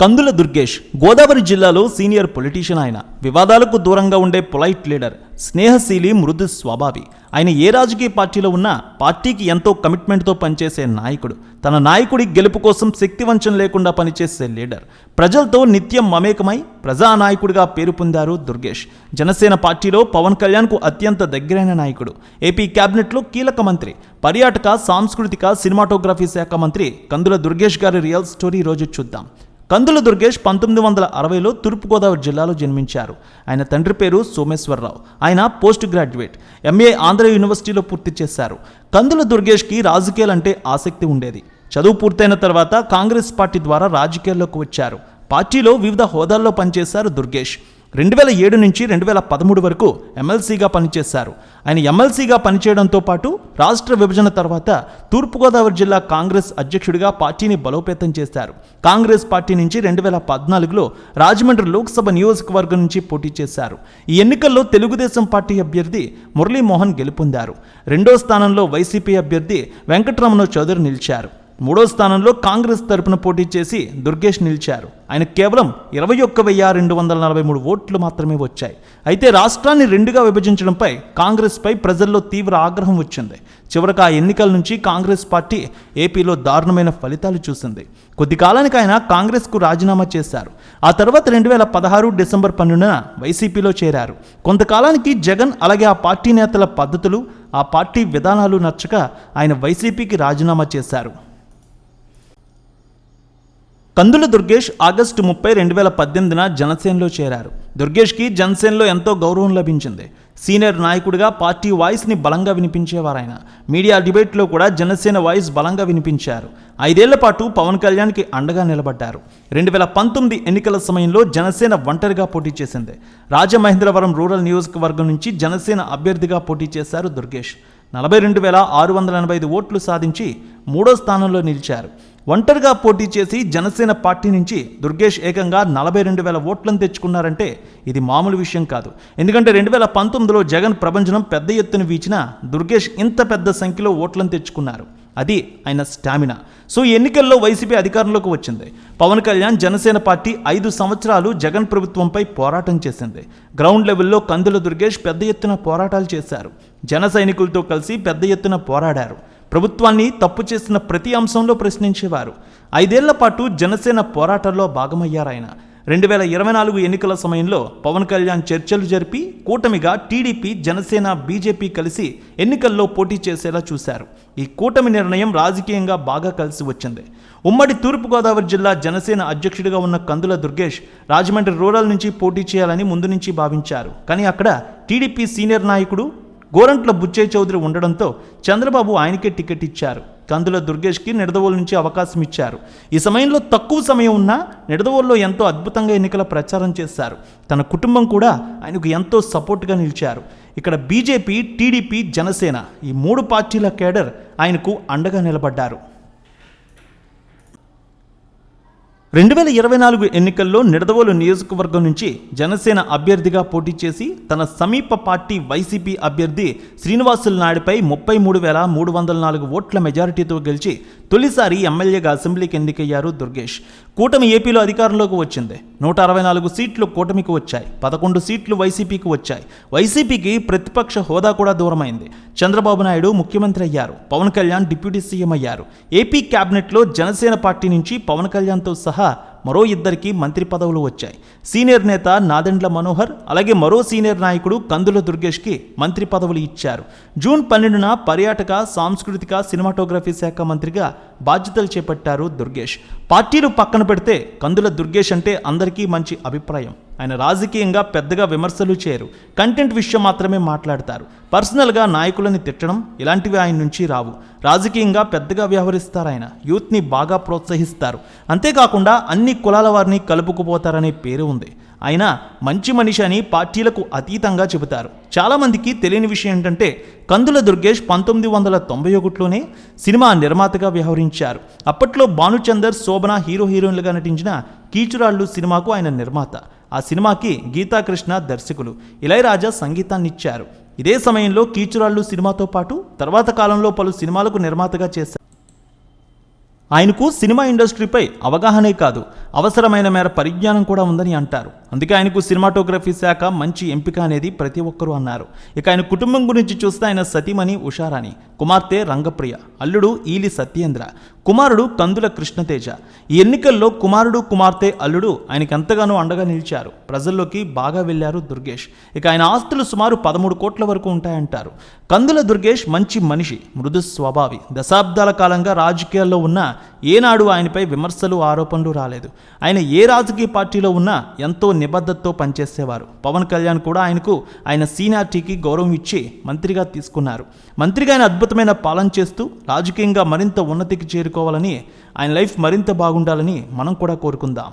కందుల దుర్గేష్ గోదావరి జిల్లాలో senior politician ఆయన. వివాదాలకు దూరంగా ఉండే పొలైట్ లీడర్ స్నేహశీలి మృదు స్వభావి. ఆయన ఏ రాజకీయ పార్టీలో ఉన్నా పార్టీకి ఎంతో కమిట్మెంట్తో పనిచేసే నాయకుడు. తన నాయకుడి గెలుపు కోసం శక్తివంచం లేకుండా పనిచేసే లీడర్. ప్రజలతో నిత్యం మమేకమై ప్రజానాయకుడిగా పేరు పొందారు దుర్గేష్. జనసేన పార్టీలో పవన్ కళ్యాణ్కు అత్యంత దగ్గరైన నాయకుడు. ఏపీ క్యాబినెట్లో కీలక మంత్రి. పర్యాటక సాంస్కృతిక సినిమాటోగ్రఫీ శాఖ మంత్రి కందుల దుర్గేష్ గారి రియల్ స్టోరీ రోజు చూద్దాం. కందుల దుర్గేష్ పంతొమ్మిది వందల అరవైలో తూర్పుగోదావరి జిల్లాలో జన్మించారు. ఆయన తండ్రి పేరు సోమేశ్వరరావు. ఆయన పోస్ట్ గ్రాడ్యుయేట్ ఎంఏ ఆంధ్ర యూనివర్సిటీలో పూర్తి చేశారు. కందుల దుర్గేష్కి రాజకీయాలంటే ఆసక్తి ఉండేది. చదువు పూర్తయిన తర్వాత కాంగ్రెస్ పార్టీ ద్వారా రాజకీయాల్లోకి వచ్చారు. పార్టీలో వివిధ హోదాల్లో పనిచేశారు దుర్గేష్. రెండు వేల ఏడు నుంచి రెండు వేల పదమూడు వరకు ఎమ్మెల్సీగా పనిచేశారు. ఆయన ఎమ్మెల్సీగా పనిచేయడంతో పాటు రాష్ట్ర విభజన తర్వాత తూర్పుగోదావరి జిల్లా కాంగ్రెస్ అధ్యక్షుడిగా పార్టీని బలోపేతం చేశారు. కాంగ్రెస్ పార్టీ నుంచి రెండు వేల పద్నాలుగులో రాజమండ్రి లోక్సభ నియోజకవర్గం నుంచి పోటీ చేశారు. ఈ ఎన్నికల్లో తెలుగుదేశం పార్టీ అభ్యర్థి మురళీమోహన్ గెలుపొందారు. రెండో స్థానంలో వైసీపీ అభ్యర్థి వెంకటరమణ చౌదరి నిలిచారు. మూడో స్థానంలో కాంగ్రెస్ తరపున పోటీ చేసి దుర్గేష్ నిలిచారు. ఆయన కేవలం ఇరవై ఒక్క వెయ్యి రెండు వందల నలభై మూడు ఓట్లు మాత్రమే వచ్చాయి. అయితే రాష్ట్రాన్ని రెండుగా విభజించడంపై కాంగ్రెస్పై ప్రజల్లో తీవ్ర ఆగ్రహం వచ్చింది. చివరకు ఆ ఎన్నికల నుంచి కాంగ్రెస్ పార్టీ ఏపీలో దారుణమైన ఫలితాలు చూసింది. కొద్ది కాలానికి ఆయన కాంగ్రెస్కు రాజీనామా చేశారు. ఆ తర్వాత రెండు వేల పదహారు డిసెంబర్ పన్నెండున వైసీపీలో చేరారు. కొంతకాలానికి జగన్ అలాగే ఆ పార్టీ నేతల పద్ధతులు ఆ పార్టీ విధానాలు నచ్చక ఆయన వైసీపీకి రాజీనామా చేశారు. కందుల దుర్గేష్ ఆగస్టు ముప్పై రెండు వేల పద్దెనిమిదిన జనసేనలో చేరారు. దుర్గేష్కి జనసేనలో ఎంతో గౌరవం లభించింది. సీనియర్ నాయకుడిగా పార్టీ వాయిస్ని బలంగా వినిపించేవారాయన. మీడియా డిబేట్లో కూడా జనసేన వాయిస్ బలంగా వినిపించారు. ఐదేళ్ళ పాటు పవన్ కళ్యాణ్కి అండగా నిలబడ్డారు. రెండు వేల పంతొమ్మిది ఎన్నికల సమయంలో జనసేన ఒంటరిగా పోటీ చేసింది. రాజమహేంద్రవరం రూరల్ నియోజకవర్గం నుంచి జనసేన అభ్యర్థిగా పోటీ చేశారు దుర్గేష్. నలభై రెండు వేల ఆరు వందల ఎనభై ఐదు ఓట్లు సాధించి మూడో స్థానంలో నిలిచారు. ఒంటరిగా పోటీ చేసి జనసేన పార్టీ నుంచి దుర్గేష్ ఏకంగా నలభై రెండు వేల ఓట్లను తెచ్చుకున్నారంటే ఇది మామూలు విషయం కాదు. ఎందుకంటే రెండు వేల పంతొమ్మిదిలో జగన్ ప్రభంజనం పెద్ద ఎత్తున వీచిన దుర్గేష్ ఇంత పెద్ద సంఖ్యలో ఓట్లను తెచ్చుకున్నారు. అది ఆయన స్టామినా. సో ఈ ఎన్నికల్లో వైసీపీ అధికారంలోకి వచ్చింది. పవన్ కళ్యాణ్ జనసేన పార్టీ ఐదు సంవత్సరాలు జగన్ ప్రభుత్వంపై పోరాటం చేసింది. గ్రౌండ్ లెవెల్లో కందుల దుర్గేష్ పెద్ద ఎత్తున పోరాటాలు చేశారు. జన సైనికులతో కలిసి పెద్ద ఎత్తున పోరాడారు. ప్రభుత్వాన్ని తప్పు చేసిన ప్రతి అంశంలో ప్రశ్నించేవారు. ఐదేళ్ళ పాటు జనసేన పోరాటంలో భాగమయ్యారాయన. రెండు వేల ఇరవై నాలుగు ఎన్నికల సమయంలో పవన్ కళ్యాణ్ చర్చలు జరిపి కూటమిగా టీడీపీ జనసేన బీజేపీ కలిసి ఎన్నికల్లో పోటీ చేసేలా చూశారు. ఈ కూటమి నిర్ణయం రాజకీయంగా బాగా కలిసి వచ్చింది. ఉమ్మడి తూర్పుగోదావరి జిల్లా జనసేన అధ్యక్షుడిగా ఉన్న కందుల దుర్గేష్ రాజమండ్రి రూరల్ నుంచి పోటీ చేయాలని ముందు నుంచి భావించారు. కానీ అక్కడ టీడీపీ సీనియర్ నాయకుడు గోరంట్ల బుచ్చయ్య చౌదరి ఉండడంతో చంద్రబాబు ఆయనకే టికెట్ ఇచ్చారు. కందుల దుర్గేష్కి నిడదవోలు నుంచి అవకాశం ఇచ్చారు. ఈ సమయంలో తక్కువ సమయం ఉన్నా నిడదవోల్లో ఎంతో అద్భుతంగా ఎన్నికల ప్రచారం చేశారు. తన కుటుంబం కూడా ఆయనకు ఎంతో సపోర్ట్గా నిలిచారు. ఇక్కడ బీజేపీ టీడీపీ జనసేన ఈ మూడు పార్టీల కేడర్ ఆయనకు అండగా నిలబడ్డారు. రెండు వేల ఇరవై నాలుగు ఎన్నికల్లో నిడదవోలు నియోజకవర్గం నుంచి జనసేన అభ్యర్థిగా పోటీ చేసి తన సమీప పార్టీ వైసీపీ అభ్యర్థి శ్రీనివాసులు నాయుడుపై ముప్పై మూడు వేల మూడు వందల నాలుగు ఓట్ల మెజారిటీతో గెలిచి తొలిసారి ఎమ్మెల్యేగా అసెంబ్లీకి ఎన్నికయ్యారు దుర్గేష్. కూటమి ఏపీలో అధికారంలోకి వచ్చింది. నూట అరవై నాలుగు సీట్లు కూటమికి వచ్చాయి. పదకొండు సీట్లు వైసీపీకి వచ్చాయి. వైసీపీకి ప్రతిపక్ష హోదా కూడా దూరమైంది. చంద్రబాబు నాయుడు ముఖ్యమంత్రి అయ్యారు. పవన్ కళ్యాణ్ డిప్యూటీ సీఎం అయ్యారు. ఏపీ క్యాబినెట్లో జనసేన పార్టీ నుంచి పవన్ కళ్యాణ్తో సహా మరో ఇద్దరికి మంత్రి పదవులు వచ్చాయి. సీనియర్ నేత నాదెండ్ల మనోహర్ అలాగే మరో సీనియర్ నాయకుడు కందుల దుర్గేష్కి మంత్రి పదవులు ఇచ్చారు. జూన్ పన్నెండున పర్యాటక సాంస్కృతిక సినిమాటోగ్రఫీ శాఖ మంత్రిగా బాధ్యతలు చేపట్టారు దుర్గేష్. పార్టీలు పక్కన పెడితే కందుల దుర్గేష్ అంటే అందరికీ మంచి అభిప్రాయం. ఆయన రాజకీయంగా పెద్దగా విమర్శలు చేయరు. కంటెంట్ విషయం మాత్రమే మాట్లాడతారు. పర్సనల్గా నాయకులని తిట్టడం ఇలాంటివి ఆయన నుంచి రావు. రాజకీయంగా పెద్దగా వ్యవహరిస్తారు ఆయన. యూత్ని బాగా ప్రోత్సహిస్తారు. అంతేకాకుండా అన్ని కులాల వారిని కలుపుకుపోతారనే పేరు ఉంది. ఆయన మంచి మనిషి అని పార్టీలకు అతీతంగా చెబుతారు. చాలామందికి తెలియని విషయం ఏంటంటే కందుల దుర్గేష్ పంతొమ్మిది వందల తొంభై ఒకటిలోనే సినిమా నిర్మాతగా వ్యవహరించారు. అప్పట్లో భానుచందర్ శోభన హీరో హీరోయిన్లుగా నటించిన కీచురాళ్ళు సినిమాకు ఆయన నిర్మాత. ఆ సినిమాకి గీతాకృష్ణ దర్శకులు ఇళయరాజా సంగీతాన్ని ఇచ్చారు. ఇదే సమయంలో కీచురాళ్ళు సినిమాతో పాటు తర్వాత కాలంలో పలు సినిమాలకు నిర్మాతగా చేశారు. ఆయనకు సినిమా ఇండస్ట్రీపై అవగాహనే కాదు. అవసరమైన మేర పరిజ్ఞానం కూడా ఉందని అంటారు. అందుకే ఆయనకు సినిమాటోగ్రఫీ శాఖ మంచి ఎంపిక అనేది ప్రతి ఒక్కరూ అన్నారు. ఇక ఆయన కుటుంబం గురించి చూస్తే ఆయన సతీమణి ఉషారాణి. కుమార్తె రంగప్రియ అల్లుడు ఈలి సత్యేంద్ర. కుమారుడు కందుల కృష్ణతేజ. ఈ ఎన్నికల్లో కుమారుడు కుమార్తె అల్లుడు ఆయనకి ఎంతగానో అండగా నిలిచారు. ప్రజల్లోకి బాగా వెళ్ళారు దుర్గేష్. ఇక ఆయన ఆస్తులు సుమారు పదమూడు కోట్ల వరకు ఉంటాయంటారు. కందుల దుర్గేష్ మంచి మనిషి మృదు స్వభావి. దశాబ్దాల కాలంగా రాజకీయాల్లో ఉన్న ఏనాడు ఆయనపై విమర్శలు ఆరోపణలు రాలేదు. ఆయన ఏ రాజకీయ పార్టీలో ఉన్నా ఎంతో నిబద్ధతతో పనిచేసేవారు. పవన్ కళ్యాణ్ కూడా ఆయనకు ఆయన సీనియారిటీకి గౌరవం ఇచ్చి మంత్రిగా తీసుకున్నారు. మంత్రిగా ఆయన అద్భుతమైన పాలన చేస్తూ రాజకీయంగా మరింత ఉన్నతికి చేరుకోవాలని ఆయన లైఫ్ మరింత బాగుండాలని మనం కూడా కోరుకుందాం.